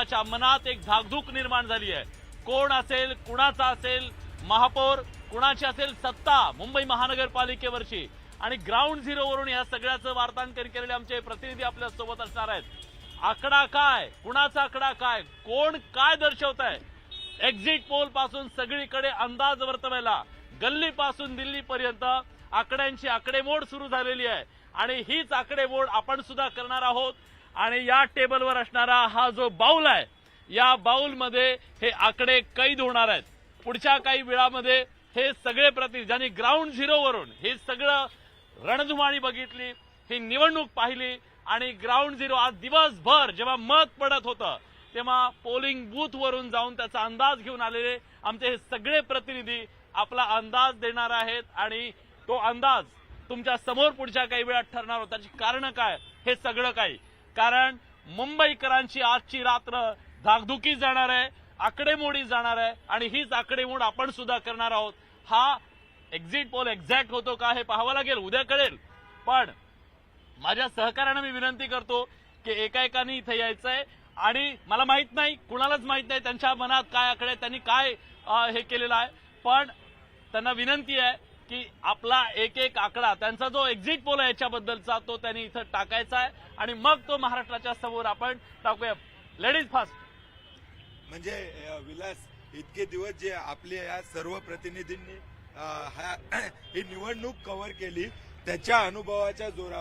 महाराष्ट्राच्या मनात एक धाकधूक निर्माण झाली आहे. कोण असेल कुणाचा असेल महापौर कुणाची असेल सत्ता मुंबई महानगरपालिकेवरची. आणि ग्राउंड झिरोवरून या सगळ्याचं वार्तांकन केलेले आमचे प्रतिनिधी आपल्यासोबत असणार आहेत. आकडा काय? कुणाचा आकडा काय? कोण काय दर्शवत आहे एक्झिट पोलपासून सगळीकडे अंदाज वर्तवायला गल्ली पासून दिल्ली पर्यंत आकड्यांची आकडेमोड सुरू झालेली आहे. आणि हीच आकडेमोड आपण सुद्धा करणार आहोत. आणि या टेबलवर असणारा हा जो बाऊल आहे या बाऊलमध्ये हे आकडे कैद होणार आहेत. पुढच्या काही वेळामध्ये हे सगळे प्रतिनिधी ज्यांनी ग्राउंड झिरोवरून हे सगळं रणधुमाळी बघितली ही निवडणूक पाहिली आणि ग्राउंड झिरो आज दिवसभर जेव्हा मत पडत होतं तेव्हा पोलिंग बूथवरून जाऊन त्याचा अंदाज घेऊन आलेले आमचे हे सगळे प्रतिनिधी आपला अंदाज देणार आहेत आणि तो अंदाज तुमच्यासमोर पुढच्या काही वेळात ठरणार होता. त्याची कारणं काय? हे सगळं काही कारण मुंबईकरांची आजची रात्र धाकधुकी जाणार आहे आकडेमोडी जाणार आहे आणि हीच आकडेमोड आपण सुद्धा करणार आहोत. हा एक्झिट पोल एक्झॅक्ट होतो का हे पाहावं लागेल उद्या कळेल. पण माझ्या सहकार्यानं मी विनंती करतो की एका एकाने इथे यायचंय आणि मला माहीत नाही कुणालाच माहीत नाही त्यांच्या मनात काय आकडे त्यांनी काय हे केलेलं आहे. पण त्यांना विनंती आहे की आपला एक एक आकडा त्यांचा जो एक्झिट पोल आहे याच्याबद्दलचा तो त्यांनी इथं टाकायचा आहे. आणि मग तो महाराष्ट्राच्या समोर आपण टाकूया. लेडीज फास्ट म्हणजे विलास इतके दिवस जे आपले या सर्व प्रतिनिधींनी ही निवडणूक कव्हर केली त्याच्या अनुभवाच्या जोरावर